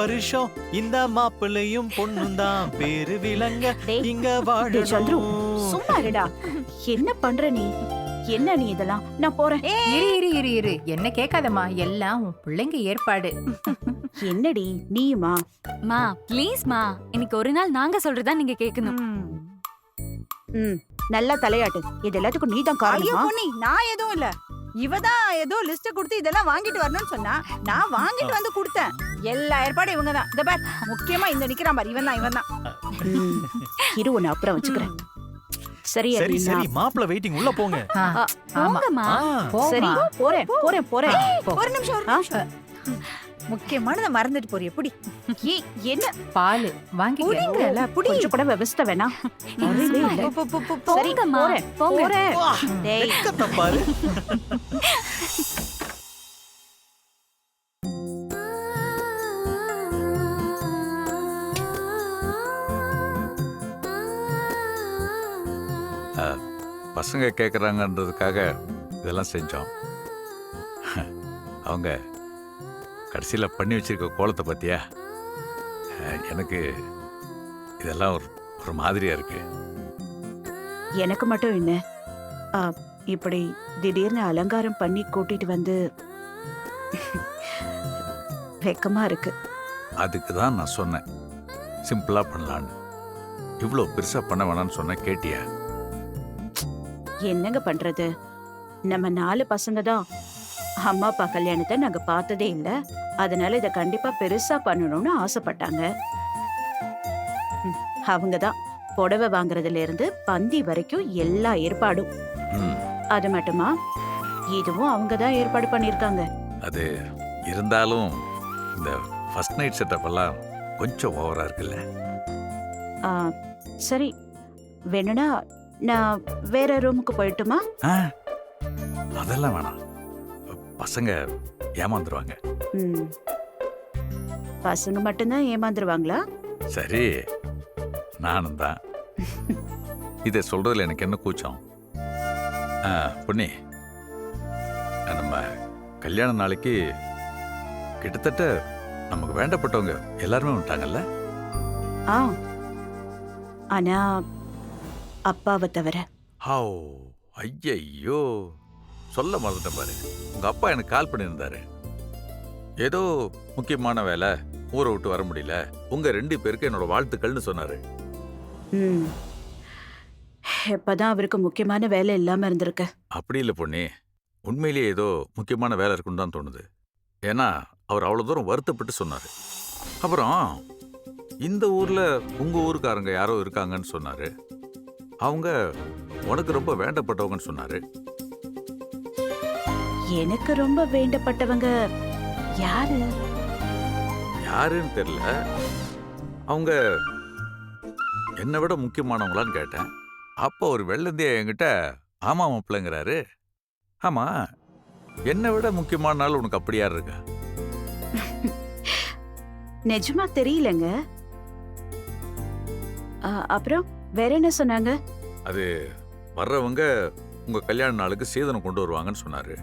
வருஷம் இந்த மாப்பிள்ளையும் பொண்ணும் தான். பேரு விளங்க டேய், இங்க டேய் சந்துரு வாழணும் சும்மா இருடா. என்ன பண்ற நீ? என்ன நீ இதெல்லாம்? நான் போறேன். இரு இரு இரு இரு. என்ன கேட்காதம்மா. எல்லாம் உன் பிள்ளைங்க ஏற்பாடு. என்னடி நீயுமா? மா ப்ளீஸ் மா. இன்னைக்கு ஒரு நாள் நாங்க சொல்றதா நீங்க கேட்கணும். ம். நல்லா தலையாட்டு. இது எல்லாத்துக்கும் நீ தான் ஐயோ காரணமா பொன்னி நான் எதுவும் இல்ல. இவ தான் ஏதோ லிஸ்ட் கொடுத்து இதெல்லாம் வாங்கிட்டு வரணும்னு சொன்னா நான் வாங்கிட்டு வந்து கொடுத்தேன். எல்லா ஏற்பாடும் இவங்க தான் இந்த பார் முக்கியமா இந்த நிக்கிறான் பாரு இவன் தான் இவன் தான் இரு உன்னை அப்புறம் வச்சுக்கிறேன். சரி சரி. சரி மாப்பிள்ளை வெயிட்டிங் உள்ள போங்க. போங்கம்மா. சரி போறேன் போறேன் போறேன். ஒரு நிமிஷம் ஒரு? நிமிஷம். முக்கியமானதை மறந்துட்டு போறிய புடி ஏய், என்ன? பால் வாங்கிக்க. புடிங்கல புடி. கொஞ்சம் கூட விவஸ்த போங்கம்மா, போறேன். போறேன். டேய். பாரு. பசங்க கேட்குறாங்கன்றதுக்காக இதெல்லாம் செஞ்சோம். அவங்க கடைசியில் பண்ணி வச்சிருக்க கோலத்தை பார்த்தியா எனக்கு இதெல்லாம் ஒரு ஒரு மாதிரியாக இருக்கு. எனக்கு மட்டும் என்ன? இப்படி திடீர்னு அலங்காரம் பண்ணி கூட்டிட்டு வந்து வெக்கமா இருக்கு. அதுக்கு தான் நான் சொன்னேன். சிம்பிளாக பண்ணலான்னு. இவ்வளோ பெருசாக பண்ண வேணாம்னு சொன்னேன் கேட்டியா? என்னங்க பண்றது? நம்ம நாலு பசங்க தான். அம்மா அப்பா கல்யாணத்தை நாங்க பார்த்ததே இல்ல. அதனால இத கண்டிப்பா பெருசா பண்ணணும்னு ஆசைப்பட்டாங்க. அவங்க தான். புடவை வாங்குறதுல இருந்து பந்தி வரைக்கும் எல்லா ஏற்பாடும். அது மட்டுமா? இதுவும் அவங்க தான் ஏற்பாடு பண்ணிருக்காங்க. அது இருந்தாலும் இந்த ஃபர்ஸ்ட் நைட் செட்டப் எல்லாம் கொஞ்சம் ஓவராக இருக்குல்ல? ஆ, சரி. வேணும்னா நான் வேற ரூமுக்கு போயிட்டுமா? ஆ அதெல்லாம் வேணாம். பசங்க ஏமாந்துருவாங்க. ம். பசங்க மட்டும்தான் ஏமாந்துருவாங்களா? சரி நானும் தான் இதை சொல்றதுல எனக்கு என்ன கூச்சம்? ஆ, பொன்னி. நம்ம கல்யாண நாளைக்கு கிட்டத்தட்ட நமக்கு வேண்டப்பட்டவங்க எல்லாருமே வந்துட்டாங்கல்ல? ஆ. ஆனா அப்பாவை தவிர. ஹாவ் ஐயையோ. சொல்ல மறந்துட்டேன் பாரு. உங்க அப்பா எனக்கு கால் பண்ணியிருந்தாரு. ஏதோ முக்கியமான வேலை ஊரை விட்டு வர முடியல. உங்க ரெண்டு பேருக்கு என்னோட வாழ்த்துக்கள்னு சொன்னாரு. ம். இப்பதான் அவருக்கு முக்கியமான வேலை இல்லாம இருந்திருக்கு. அப்படி இல்லை பொண்ணே உண்மையிலேயே ஏதோ முக்கியமான வேலை இருக்குன்னு தான் தோணுது. ஏன்னா அவர் அவ்வளோ தூரம் வருத்தப்பட்டு சொன்னார். அப்புறம் இந்த ஊரில் உங்கள் ஊருக்காரங்க யாரோ இருக்காங்கன்னு சொன்னார். அவங்க உனக்கு ரொம்ப வேண்டப்பட்டவங்கன்னு சொன்னார். எனக்கு ரொம்ப வேண்டப்பட்டவங்க யாரு? யாருன்னு தெரியல. அவங்க என்னை விட முக்கியமானவங்களான்னு கேட்டேன். அப்போ ஒரு வெள்ளந்திய என்கிட்ட ஆமா மாப்பிள்ளைங்கிறாரு. ஆமா என்னை விட முக்கியமான நாள் உனக்கு அப்படி யார் இருக்கா? நிஜமா தெரியலங்க. ஆ, அப்புறம் வேற என்ன சொன்னாங்க? அது வர்றவங்க உங்க கல்யாண நாளுக்கு சீதனம் கொண்டு வருவாங்கன்னு சொன்னாரு.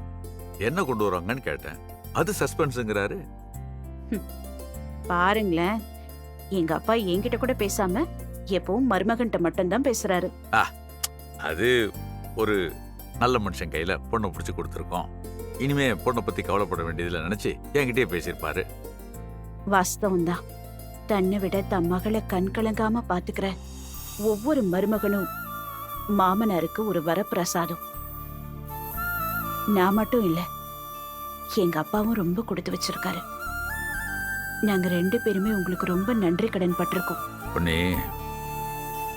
என்ன கொண்டு வருவாங்கன்னு கேட்டேன். அது சஸ்பென்ஸுங்கிறாரு. பாருங்களேன். எங்க அப்பா என்கிட்ட கூட பேசாம எப்பவும் மருமகன்ட்ட மட்டும்தான் பேசுறாரு. அது ஒரு நல்ல மனுஷன் கையில பொண்ணை பிடிச்சி கொடுத்துருக்கோம். இனிமே பொண்ணை பத்தி கவலைப்பட வேண்டியதுல நினைச்சு என்கிட்டயே பேசியிருப்பாரு. வாஸ்தவம் தான் தன்னை விட தன் மகளை கண் கலங்காம பாத்துக்கிற ஒவ்வொரு மருமகனும் மாமனாருக்கு ஒரு வரப்பிரசாதம். நான் மட்டும் இல்ல எங்க அப்பாவும் ரொம்ப கொடுத்து வச்சிருக்காரு. நாங்க ரெண்டு பேருமே உங்களுக்கு ரொம்ப நன்றி கடன் பட்டிருக்கோம். பொண்ணே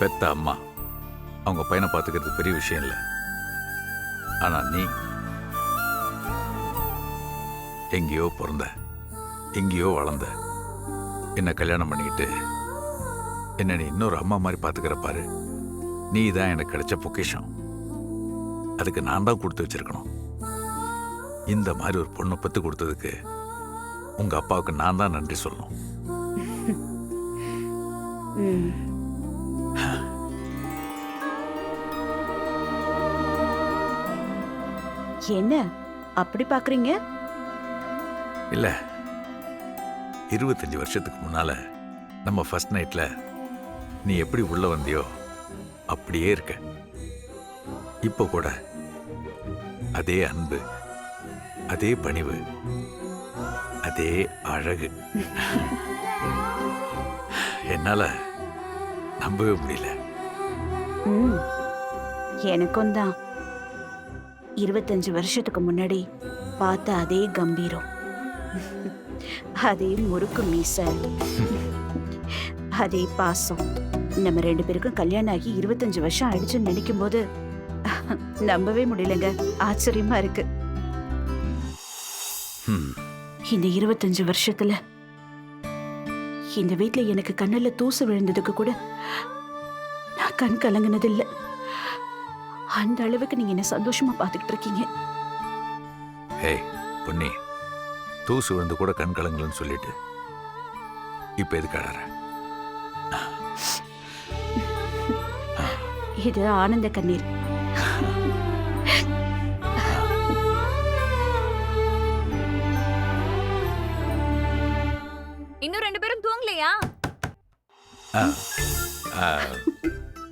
பெத்த அம்மா. அவங்க பையனை பார்த்துக்கிறது பெரிய விஷயம் இல்லை. ஆனா நீ எங்கேயோ பிறந்த எங்கேயோ வளர்ந்த என்ன கல்யாணம் பண்ணிக்கிட்டு என்னை நீ இன்னொரு அம்மா மாதிரி பார்த்துக்கிற பாரு. நீ தான் எனக்கு கிடைச்ச பொக்கிஷம். அதுக்கு நான் தான் கொடுத்து வச்சிருக்கணும். இந்த மாதிரி ஒரு பொண்ணை பத்து கொடுத்ததுக்கு உங்க அப்பாவுக்கு நான் தான் நன்றி சொல்லணும். என்ன? அப்படி பாக்குறீங்க? இல்ல. இருபத்தஞ்சு வருஷத்துக்கு முன்னால நம்ம ஃபர்ஸ்ட் நைட்ல நீ எப்படி உள்ள வந்தியோ அப்படியே இருக்க. இப்போ கூட அதே அன்பு அதே பணிவு அதே அழகு. என்னால நம்பவே முடியல. எனக்கும் தான். இருபத்தஞ்சு வருஷத்துக்கு முன்னாடி பார்த்த அதே கம்பீரம். அதே முறுக்கு மீச. அதே பாசம். நம்ம ரெண்டு பேருக்கும் கல்யாணம் ஆகி இருபத்தஞ்சு வருஷம் ஆயிடுச்சுன்னு நினைக்கும் போது நம்பவே முடியலங்க. ஆச்சரியமா இருக்கு. இந்த இருபத்தஞ்சு வருஷத்துல இந்த வீட்டுல எனக்கு கண்ணில் தூசு விழுந்ததுக்கு கூட நான் கண் கலங்கினதில்லை. அந்த அளவுக்கு நீங்க என்ன சந்தோஷமா பாத்துக்கிட்டு இருக்கீங்க ஏய் பொன்னி தூசு வந்து கூட கண் கலங்கலன்னு சொல்லிட்டு இப்ப எதுக்கு அழற? இது ஆனந்த கண்ணீர். இன்னும் ரெண்டு பேரும் தூங்கலையா? ஆ, ஆ,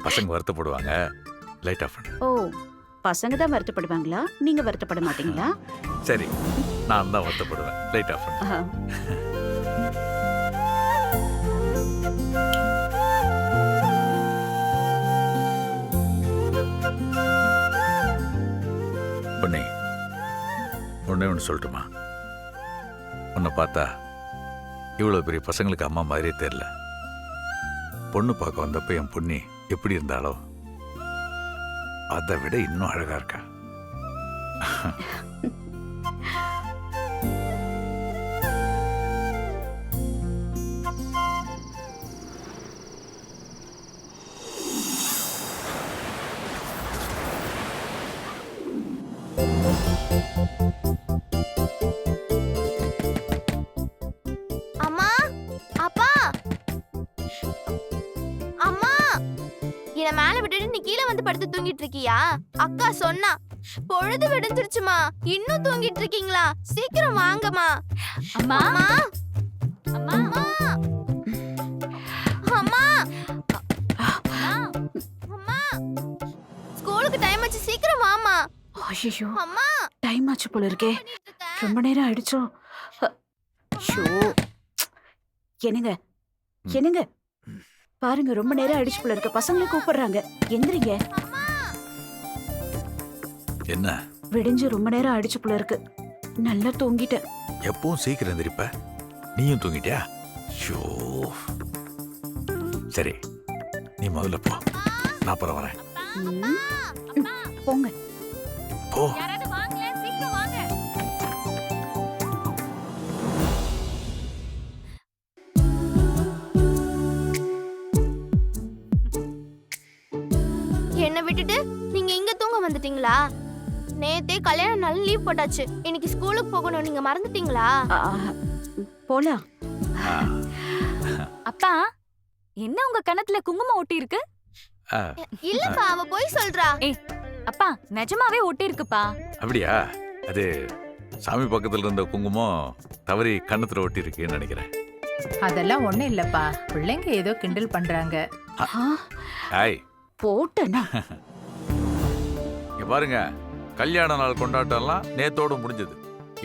பசங்க வருத்தப்படுவாங்க. லைட் ஆஃப் பண்ணு. ஓ பசங்க தான் வருத்தப்படுவாங்களா? நீங்க வருத்தப்பட மாட்டீங்களா? சரி நான் தான் வருத்தப்படுவேன். லைட் ஆஃப் பண்ணு. பொன்னி ஒண்ணே ஒன்று சொல்லட்டுமா? உன்னை பார்த்தா இவ்வளோ பெரிய பசங்களுக்கு அம்மா மாதிரியே தெரில பொண்ணு பார்க்க வந்தப்ப என் பொண்ணி எப்படி இருந்தாலோ அதை விட இன்னும் அழகா இருக்கா? அம்மா தூங்கிட்டு இருக்கியா அக்கா சொன்னா பொழுது விடிஞ்சிருச்சுமா. இன்னும் தூங்கிட்டு இருக்கீங்களா சீக்கிரம் வாங்கம்மா. அம்மா. அம்மா. அம்மா. அம்மா. அம்மா. அம்மா. ஸ்கூலுக்கு டைம் ஆச்சு. சீக்கிரம் வாமா ஐயோ அம்மா. டைம் ஆச்சு போல இருக்கே? ரொம்ப நேரம் ஆயிடுச்சோ. ஷோ என்னங்க? என்னங்க? பாருங்க ரொம்ப நேரம் ஆயிடுச்சு போல இருக்க. பசங்களை கூப்பிடுறாங்க. எந்திரிங்க. என்ன? விடிஞ்சு ரொம்ப நேரம் ஆயிடுச்சு போல இருக்கு. நல்லா தூங்கிட்டேன். எப்பவும் சீக்கிரம் எந்திரிப்ப? நீயும் தூங்கிட்டியா? ஷோ. சரி நீ முதல்ல போ. நான் அப்புறம் வரேன். ம், போங்க. போ. நேத்தே கல்யாண நாள் லீவ் போட்டாச்சு. இன்னைக்கு ஸ்கூலுக்கு போகணும். நீங்க மறந்துட்டீங்களா? போலாம் அப்பா என்ன உங்க கணத்துல குங்குமம் ஒட்டி இருக்கு இல்லப்பா அவ போய் சொல்றா. அப்பா நிஜமாவே ஒட்டி இருக்குப்பா அப்படியா? அது சாமி பக்கத்துல இருந்த குங்குமம் தவறி கண்ணத்துல ஒட்டி இருக்குன்னு நினைக்கிறேன். அதெல்லாம் ஒண்ணும் இல்லப்பா. பிள்ளைங்க ஏதோ கிண்டல் பண்றாங்க. போட்டேனா? இங்க பாருங்க. கல்யாண நாள் கொண்டாட்டம்லாம் நேத்தோட முடிஞ்சது.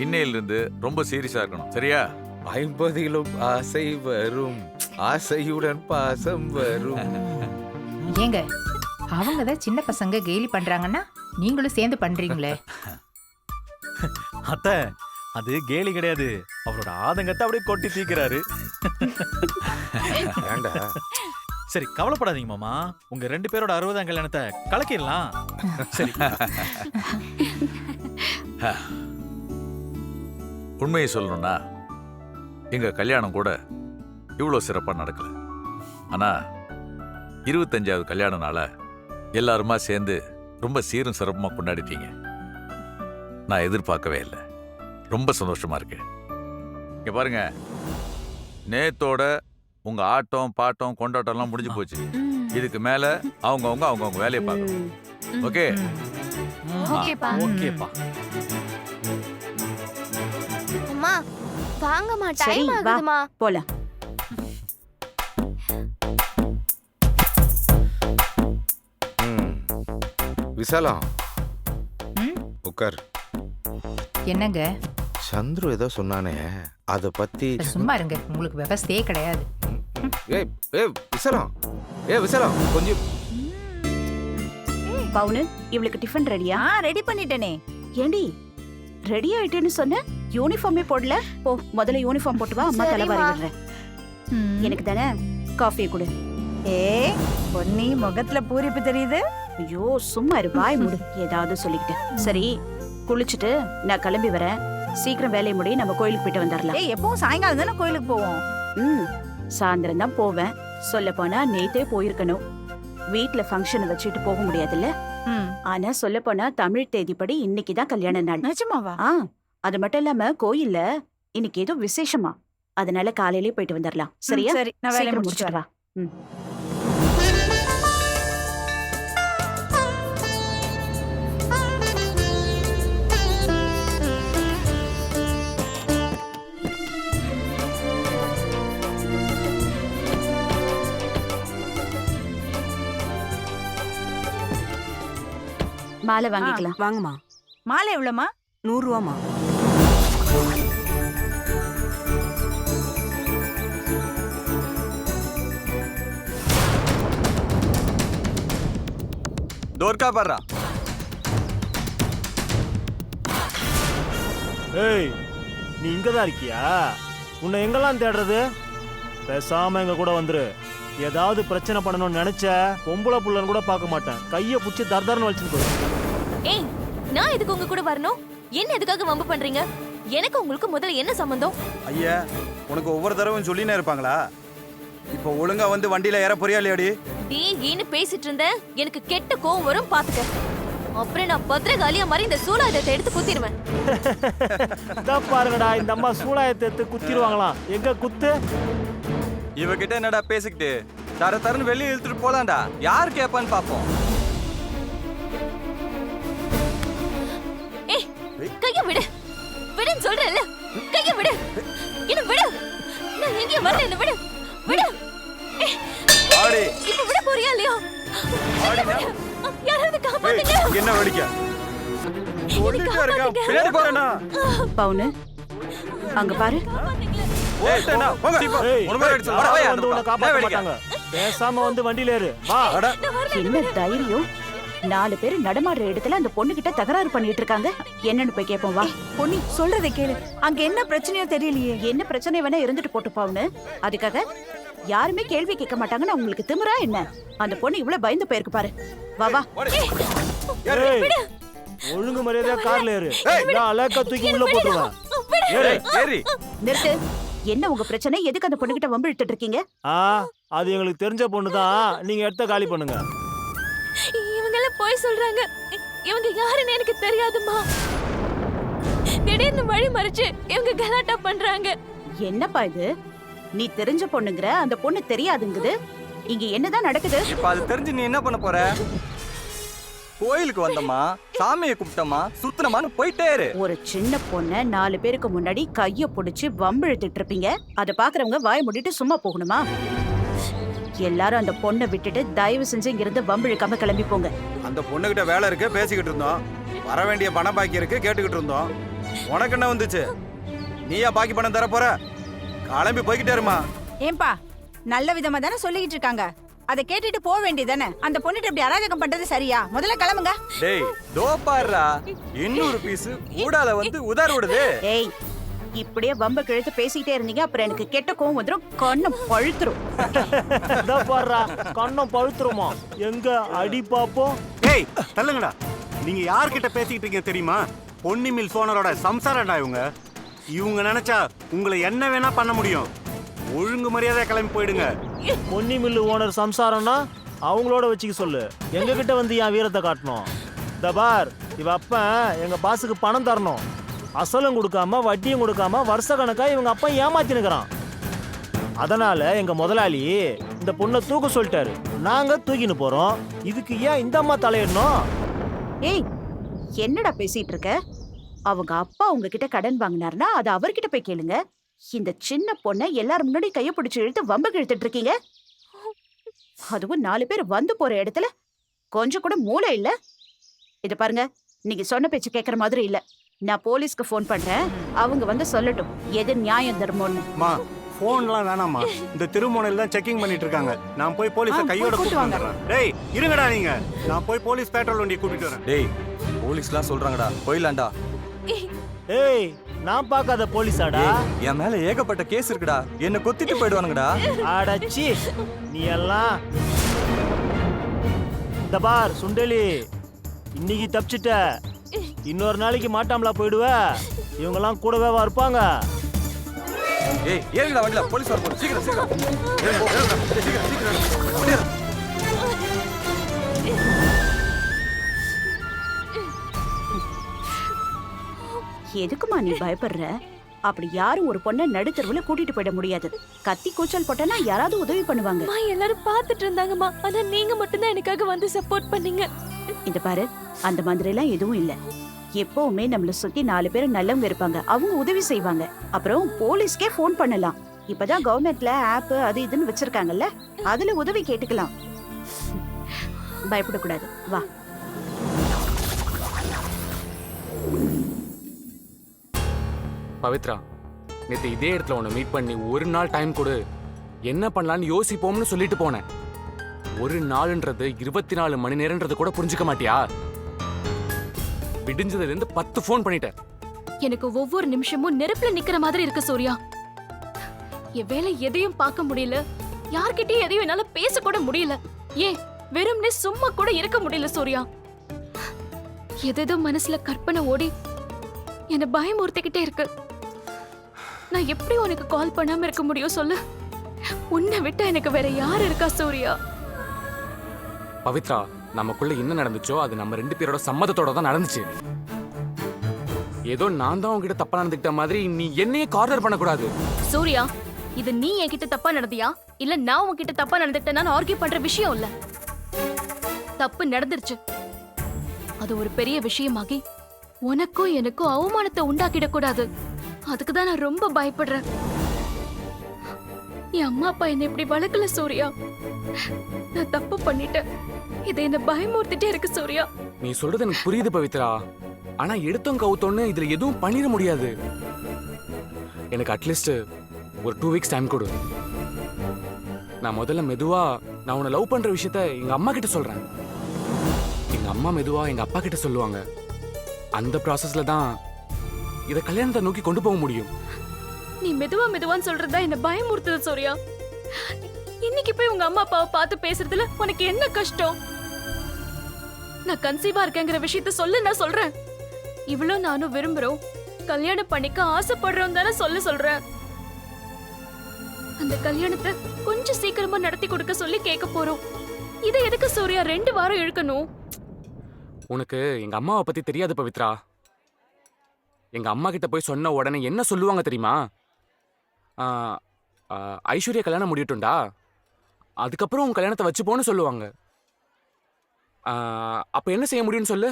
இன்னையிலிருந்து ரொம்ப சீரியஸா இருக்கணும். சரியா? ஐம்பதிலும் ஆசை வரும். ஆசையுடன் பாசம் வரும். ஏங்க அவங்க தான் சின்ன பசங்க கேலி பண்றாங்கன்னா நீங்களும் சேர்ந்து பண்றீங்களே. அத்தை அது கேலி கிடையாது. அவரோட ஆதங்கத்தை அப்படியே கொட்டி தீக்கிறாரு. ஏண்டா? சரி கவலைப்படாதீங்க மாமா. உங்க ரெண்டு பேரோட அறுபதாம் கல்யாணத்தை கலக்கிடலாம். சரி. உண்மையை சொல்லணும்னா எங்க கல்யாணம் கூட இவ்வளோ சிறப்பாக நடக்கல. ஆனா இருபத்தஞ்சாவது கல்யாண எல்லாருமா சேர்ந்து ரொம்ப சீரும் சிறப்புமா கொண்டாடிட்டீங்க. நான் எதிர்பார்க்கவே இல்லை. ரொம்ப சந்தோஷமா இருக்கு. இங்க பாருங்க. நேத்தோட உங்க ஆட்டம் பாட்டம் கொண்டாட்டம்லாம் முடிஞ்சு போச்சு. இதுக்கு மேல அவங்கவங்க அவங்கவங்க வேலையை பார்க்கணும். ஓகே? ஓகேப்பா. அம்மா வாங்கம்மா டைம். ஆகுதுமா. போலாம். ம். விசாலம் ம்? உட்கார் என்னங்க? சந்துரு ஏதோ சொன்னானே. அத பத்தி சும்மா இருங்க. உங்களுக்கு விவசாயே கிடையாது. ஏய் ஏய் விசாலம். ஏய் விசாலம் கொஞ்சம். பவுனு இவளுக்கு டிஃபன் ரெடியா? ஆ ரெடி பண்ணிட்டேனே. ஏண்டி ரெடி ஆயிட்டேன்னு சொன்ன? யூனிஃபார்மே போடல? போ முதல்ல யூனிஃபார்ம் போட்டு வா அம்மா தலை வாரி சரிம்மா. விடுறேன் எனக்கு தானே காஃபி கொடு. ஏ பொன்னி முகத்துல பூரிப்பு தெரியுது? ஐயோ சும்மா இரு வாய் மூடு. ஏதாவது சொல்லிக்கிட்டு. சரி குளிச்சுட்டு நான் கிளம்பி வரேன். சீக்கிரம் வேலையை முடி நம்ம கோயிலுக்கு போயிட்டு வந்துடலாம். ஏய் எப்பவும் சாயங்காலம் தானே கோயிலுக்கு போவோம்? ம். சாயந்தரம் தான் போவேன். சொல்ல போனா நேத்தே போயிருக்கணும். வீட்ல ஃபங்க்ஷன் வச்சுட்டு போக முடியாதுல்ல? ஆனா சொல்ல போனா தமிழ் தேதிப்படி இன்னைக்கு தான் கல்யாண நாள். நிஜமாவா? ஆ அது மட்டும் இல்லாம கோயில்ல இன்னைக்கு ஏதோ விசேஷமா. அதனால காலையிலே போயிட்டு வந்துடலாம் சரியா? சரி நான் வேலையை முடிச்சிட்டு வரேன். ம். மாலை வாங்கிக்கலாம். வாங்கம்மா. மாலை எவ்வளோமா நூறுரூவாம்மா. தோர்க்கா பாடுறா. ஏய் நீ இங்க தான் இருக்கியா? உன்னை எங்கெல்லாம் தேடுறது? பேசாம எங்க கூட வந்துரு. ஏதாவது பிரச்சனை பண்ணணும்னு நினைச்ச பொம்பளை புள்ளன்னு கூட பார்க்க மாட்டேன். கைய புடிச்சு தர்தர்னு வச்சுட்டு போய் ஏய் நான் எதுக்கு உங்க கூட வரணும்? என்ன எதுக்காக வம்பு பண்றீங்க? எனக்கு உங்களுக்கு முதல்ல என்ன சம்பந்தம்? ஐயா உனக்கு ஒவ்வொரு தடவையும் சொல்லினே இருப்பாங்களா? இப்போ ஒழுங்கா வந்து வண்டியில ஏற போறியா இல்லையாடி? டீ கீன்னு பேசிட்டு இருந்தேன் எனக்கு கெட்ட கோவம் வரும் பாத்துக்க. அப்புறம் நான் பத்திரகாலியா மாதிரி இந்த சூலாயுதத்தை எடுத்து குத்திடுவேன். இதா பாருங்கடா இந்த அம்மா சூளாயத்தை எடுத்து குத்திடுவாங்களாம். எங்க குத்து? இவகிட்ட என்னடா பேசிக்கிட்டு? தர தரன்னு வெளியே இழுத்துட்டு போலாம்டா. யார் கேட்பான்னு பாப்போம். கைய விடு. விடுன்னு சொல்றேன்ல. கைய விடு. என்ன விடு. நான் எங்கேயும் வரல என்ன விடு. விடு. ஆடி இப்ப விட போறியா இல்லையா. யாராவது காப்பாத்துங்க என்ன வெடிக்க? சொல்லிட்டே இருக்கா? பின்னாடி போறேனா பவுனு அங்க பாரு. பேசாம வந்து வண்டியில ஏறு. வா. என்ன தைரியம். நாலு பேர் நடமாடுற இடத்துல அந்த பொண்ணு கிட்ட தகராறு பண்ணிட்டு இருக்காங்க என்னன்னு போய் கேப்போம் வா. பொன்னி சொல்றதை கேளு. அங்க என்ன பிரச்சனையோ தெரியலையே. என்ன பிரச்சனை வேணா இருந்துட்டு போட்டு பாவுன்னு அதுக்காக யாருமே கேள்வி கேட்க மாட்டாங்கன்னு உங்களுக்கு திமிரா என்ன? அந்த பொண்ணு இவ்வளவு பயந்து போயிருக்கு பாரு. வா வா. ஏய், ஒழுங்கு மரியாதையா கார்ல ஏறு. நான் அலக்கா தூக்கி உள்ள போட்டுருவேன். ஏறு ஏய் ஏறி. நிறுத்து. என்ன உங்க பிரச்சனை? எதுக்கு அந்த பொண்ணு கிட்ட வம்பு இழுத்துட்டு இருக்கீங்க? ஆ அது எங்களுக்கு தெரிஞ்ச பொண்ணு தான் நீங்க இடத்த காலி பண்ணுங்க. இவங்க எல்லாம் போய் சொல்றாங்க. இவங்க யாருன்னு எனக்கு தெரியாதுமா திடீர்னு வழி மறிச்சு இவங்க கலாட்டா பண்றாங்க. என்னப்பா இது? நீ தெரிஞ்ச பொண்ணுங்கிற அந்த பொண்ணு தெரியாதுங்குது. இங்க என்னதான் நடக்குது? இப்ப அது தெரிஞ்சு நீ என்ன பண்ண போற? கோயிலுக்கு வந்தம்மா சாமியை கும்பிட்டம்மா சுத்தனமான்னு போயிட்டே இரு. ஒரு சின்ன பொண்ண நாலு பேருக்கு முன்னாடி கைய புடிச்சு வம்பு இழுத்துட்டு இருப்பீங்க. அத பாக்குறவங்க வாய் மூடிட்டு சும்மா போகணுமா? எல்லாரும் அந்த பொண்ணை விட்டுட்டு தயவு செஞ்சு இங்கிருந்து வம்பு இழுக்காம கிளம்பி போங்க. அந்த பொண்ணுகிட்ட வேலை இருக்கு பேசிக்கிட்டு இருந்தோம். வர வேண்டிய பண பாக்கி இருக்கு கேட்டுக்கிட்டு இருந்தோம். உனக்கு என்ன வந்துச்சு? நீயா பாக்கி பணம் தர போற கிளம்பி போய்கிட்டே இருமா. ஏன்பா நல்ல விதமா தானே சொல்லிக்கிட்டு இருக்காங்க. அதை கேட்டுட்டு போக வேண்டியதானே அந்த பொண்ணுட்டு இப்படி அராஜகம் பண்றது சரியா? முதல்ல கிளம்புங்க. டேய் தோ பாருடா. இன்னொரு பீஸ் ஊடால வந்து உதார் விடுது. ஏய் இப்படியே வம்ப கிழத்து பேசிக்கிட்டே இருந்தீங்க அப்புறம் எனக்கு கெட்ட கோவம் வந்துரும் கண்ணம் பழுத்துரும். இதோ பாடுறா கண்ணம் பழுத்துருமா? எங்க அடி பாப்போம்? ஏய் தள்ளுங்கடா. நீங்க யார்கிட்ட பேசிக்கிட்டு இருக்கீங்க தெரியுமா? பொன்னிமில் சோனரோட சம்சாரம்டா இவங்க. இவங்க நினைச்சா உங்களை என்ன வேணா பண்ண முடியும். ஒழுங்கு மரியாதை கிளம்பி போயிடுங்க. பொன்னி மில்லு ஓனர் சம்சாரம்னா அவங்களோட வச்சுக்க சொல்லு. எங்ககிட்ட வந்து என் வீரத்தை காட்டணும். இந்த பார் இவ அப்பன் எங்க பாஸுக்கு பணம் தரணும். அசலும் கொடுக்காம வட்டியும் கொடுக்காம வருஷ கணக்கா இவங்க அப்பா ஏமாத்தினுக்கிறான் அதனால எங்க முதலாளி இந்த பொண்ணை தூக்க சொல்லிட்டாரு. நாங்க தூக்கின்னு போறோம். இதுக்கு ஏன் இந்த அம்மா தலையிடணும்? ஏய் என்னடா பேசிட்டு இருக்க? அவங்க அப்பா உங்ககிட்ட கடன் வாங்கினாருன்னா அது அவர்கிட்ட போய் கேளுங்க. இந்த சின்ன பொண்ணை எல்லாரும் முன்னாடி கைய பிடிச்சு இழுத்து வம்புக்கு இழுத்துட்டு இருக்கீங்க? அதுவும் நாலு பேர் வந்து போற இடத்துல கொஞ்சம் கூட மூளை இல்ல? இது பாருங்க நீங்க சொன்ன பேச்சு கேக்குற மாதிரி இல்ல. நான் போலீஸ்க்கு ஃபோன் பண்றேன். அவங்க வந்து சொல்லட்டும் எது நியாயம் தர்மம்னு மா போன்லாம் வேணாம்மா. இந்த திருமணையில் தான் செக்கிங் பண்ணிட்டு இருக்காங்க. நான் போய் போலீஸை கையோட கூட்டு கூட்டு வாங்க. வந்துடுறேன். டேய் இருங்கடா நீங்க. நான் போய் போலீஸ் பேட்ரோல் வண்டியை கூட்டிட்டு வரேன். டேய் போலீஸ்லாம் சொல்றாங்கடா. போயிடலாம்டா. ஏய் நான் பார்க்காத போலீஸாடா? என் மேல ஏகப்பட்ட கேஸ் இருக்குடா. என்ன கொத்திட்டு போயிடுவானுங்கடா. அடச்சி நீ எல்லாம். இந்த பார் சுண்டலி இன்னைக்கு தப்பிச்சிட்ட. இன்னொரு நாளைக்கு மாட்டாமலா போயிடுவ. இவங்கெல்லாம் கூடவே இருப்பாங்க. ஏய் ஏறுங்கடா வண்டில போலீஸ் வர போகுது. சீக்கிரம் சீக்கிரம். சீக்கிரம் சீக்கிரம். எதுக்குமா நீ பயப்படுற? அப்படி யாரும் ஒரு பொண்ணை நடுத்தருவுல கூட்டிட்டு போயிட முடியாது. கத்தி கூச்சல் போட்டனா யாராவது உதவி பண்ணுவாங்க. அம்மா எல்லாரும் பார்த்துட்டு இருந்தாங்கம்மா. ஆனா நீங்க மட்டும்தான் எனக்காக வந்து சப்போர்ட் பண்ணீங்க. இந்த பாரு அந்த மாதிரி எல்லாம் எதுவும் இல்ல. எப்பவுமே நம்மள சுத்தி நாலு பேர் நல்லவங்க இருப்பாங்க. அவங்க உதவி செய்வாங்க. அப்புறம் போலீஸ்க்கே ஃபோன் பண்ணலாம். இப்பதான் கவர்மெண்ட்ல ஆப் அது இதுன்னு வச்சிருக்காங்கல்ல அதுல உதவி கேட்டுக்கலாம். பயப்படக்கூடாது. வா. பவித்ரா நேற்று இதே இடத்துல உன்னை மீட் பண்ணி ஒரு நாள் டைம் கொடு. என்ன பண்ணலான்னு யோசிப்போம்னு சொல்லிட்டு போனேன். ஒரு நாளுன்றது இருபத்தி நாலு மணி நேரம்ன்றது கூட புரிஞ்சுக்க மாட்டியா? விடிஞ்சதுல இருந்து பத்து ஃபோன் பண்ணிட்டேன். எனக்கு ஒவ்வொரு நிமிஷமும் நெருப்புல நிக்கிற மாதிரி இருக்கு சூர்யா. என் வேலை எதையும் பார்க்க முடியல. யார்கிட்டயும் எதையும் என்னால பேச கூட முடியல. ஏன்? வெறும்னே சும்மா கூட இருக்க முடியல சூர்யா. எதேதோ மனசுல கற்பனை ஓடி என்ன பயமுறுத்திக்கிட்டே இருக்கு. நான் எப்படி உனக்கு கால் பண்ணாம இருக்க முடியும் சொல்லு? உன்னை விட்டா எனக்கு வேற யார் இருக்கா சூர்யா? பவித்ரா நமக்குள்ள என்ன நடந்துச்சோ அது நம்ம ரெண்டு பேரோட சம்மதத்தோட தான் நடந்துச்சு. ஏதோ நான் தான் உன்கிட்ட தப்பா நடந்துக்கிட்ட மாதிரி நீ என்னையே கார்னர் பண்ணக்கூடாது. சூர்யா இது நீ என்கிட்ட தப்பா நடந்தியா? இல்ல நான் உன்கிட்ட தப்பா நடந்துட்டேன்னு ஆர்கியூ பண்ற விஷயம் இல்ல. தப்பு நடந்துருச்சு. அது ஒரு பெரிய விஷயமாகி உனக்கும் எனக்கும் அவமானத்தை உண்டாக்கிடக் கூடாது அதுக்கு தான் நான் ரொம்ப பயப்படுறேன். என் அம்மா அப்பா என்ன இப்படி வளர்க்கல சூர்யா. நான் தப்பு பண்ணிட்டேன். இதை என்ன பயமுறுத்திட்டே இருக்கு சூர்யா. நீ சொல்றது எனக்கு புரியுது பவித்ரா. ஆனா எடுத்தோம் கவுத்தோன்னு இதுல எதுவும் பண்ணிட முடியாது. எனக்கு அட்லீஸ்ட் ஒரு டூ வீக்ஸ் டைம் கொடு. நான் முதல்ல மெதுவா நான் உன்னை லவ் பண்ற விஷயத்த எங்க அம்மா கிட்ட சொல்றேன். எங்க அம்மா மெதுவா எங்க அப்பா கிட்ட சொல்லுவாங்க. அந்த ப்ராசஸ்ல தான் இத கல்யாணத்தை நோக்கி கொண்டு போக முடியும். நீ மெதுவா மெதுவான்னு சொல்றதா என்ன பயமுறுத்துது சூர்யா? இன்னைக்கு போய் உங்க அம்மா அப்பாவை பார்த்து பேசுறதுல உனக்கு என்ன கஷ்டம்? நான் கன்சீவா இருக்கேங்கிற விஷயத்த சொல்லு நான் சொல்றேன். இவ்வளவு நானும் விரும்புறோம். கல்யாணம் பண்ணிக்க ஆசைப்படுறோம் தானே சொல்ல சொல்றேன். அந்த கல்யாணத்தை கொஞ்சம் சீக்கிரமா நடத்தி கொடுக்க சொல்லி கேட்க போறோம். இதை எதுக்கு சூர்யா ரெண்டு வாரம் இழுக்கணும்? உனக்கு எங்க அம்மாவை பத்தி தெரியாது பவித்ரா. எங்க அம்மா கிட்ட போய் சொன்ன உடனே என்ன சொல்லுவாங்க தெரியுமா? ஐஸ்வர்யா கல்யாணம் முடியட்டும்டா. அதுக்கப்புறம் உன் கல்யாணத்தை வச்சுப்போன்னு சொல்லுவாங்க. ஆ, அப்ப என்ன செய்ய முடியும்னு சொல்லு?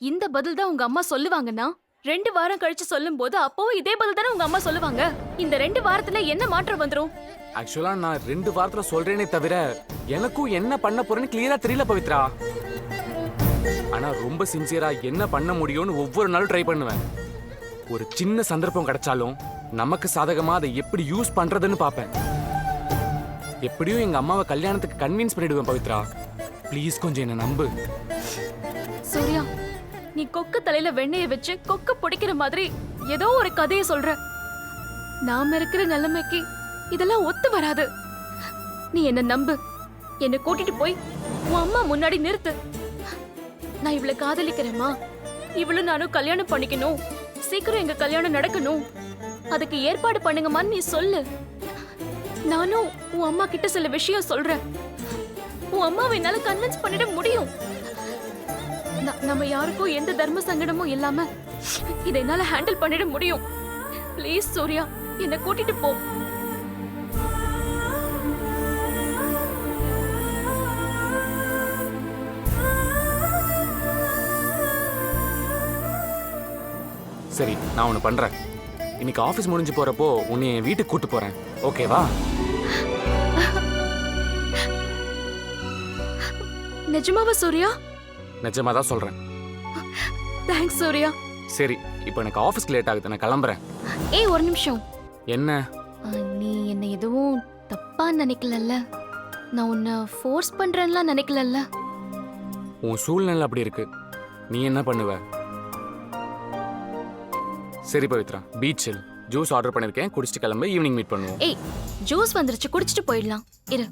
இந்த பதில் தான் உங்க அம்மா சொல்லுவாங்கன்னா? ரெண்டு வாரம் கழிச்சு சொல்லும்போது அப்பவும் இதே பதில் தானே உங்க அம்மா சொல்லுவாங்க? இந்த ரெண்டு வாரத்துல என்ன மாற்றம் வந்துரும்? ஆக்சுவலா நான் ரெண்டு வாரத்துல சொல்றேனே தவிர எனக்கும் என்ன பண்ண போறேன்னு கிளியரா தெரியல பவித்ரா. ஆனா ரொம்ப சின்சியரா என்ன பண்ண முடியும்னு ஒவ்வொரு நாளும் ட்ரை பண்ணுவேன். ஒரு சின்ன சந்தர்ப்பம் கிடைச்சாலும் நமக்கு சாதகமா அதை எப்படி யூஸ் பண்றதுன்னு பார்ப்பேன். எப்படியும் எங்க அம்மாவை கல்யாணத்துக்கு கன்வின்ஸ் பண்ணிடுவேன் பவித்ரா. ப்ளீஸ் கொஞ்சம் என்ன நம்பு. சூர்யா நீ கொக்க தலையில வெண்ணெய வச்சு கொக்க பிடிக்கிற மாதிரி ஏதோ ஒரு கதையை சொல்ற. நாம இருக்கிற நிலைமைக்கு இதெல்லாம் ஒத்து வராது. நீ என்ன நம்பு. என்ன கூட்டிட்டு போய் உன் அம்மா முன்னாடி நிறுத்து. நான் இவள காதலிக்கிறேம்மா. இவளும் நானும் கல்யாணம் பண்ணிக்கணும். சீக்கிரம் எங்க கல்யாணம் நடக்கணும். அதுக்கு ஏற்பாடு பண்ணுங்கம்மான்னு நீ சொல்லு. நானும் உன் அம்மா கிட்ட சில விஷயம் சொல்றேன். உன் அம்மாவை என்னால கன்வின்ஸ் பண்ணிட முடியும். நம்ம யாருக்கும் எந்த தர்ம சங்கடமும் இல்லாம இதை என்னால ஹேண்டில் பண்ணிட முடியும். ப்ளீஸ் சூர்யா என்னை கூட்டிட்டு போ. சரி நான் ஒன்று பண்றேன். இன்னைக்கு ஆஃபீஸ் முடிஞ்சு போறப்போ உன்னை என் வீட்டுக்கு கூட்டு போறேன். ஓகேவா நிஜமாவா சூர்யா? நிஜமா தான் சொல்றேன். தேங்க்ஸ் சூர்யா. சரி இப்போ எனக்கு ஆஃபீஸ்க்கு லேட் ஆகுது நான் கிளம்புறேன். ஏய் ஒரு நிமிஷம். என்ன? நீ என்ன எதுவும் தப்பா நினைக்கலல்ல? நான் உன்னை ஃபோர்ஸ் பண்றேன்லாம் நினைக்கலல்ல? உன் சூழ்நிலை அப்படி இருக்கு. நீ என்ன பண்ணுவ? சரி பவித்ரா பீச்சில் ஜூஸ் ஆர்டர் பண்ணிருக்கேன். குடிச்சிட்டு கிளம்ப ஈவினிங் மீட் பண்ணுவோம். ஏய் ஜூஸ் வந்துருச்சு குடிச்சிட்டு போயிடலாம். இரு.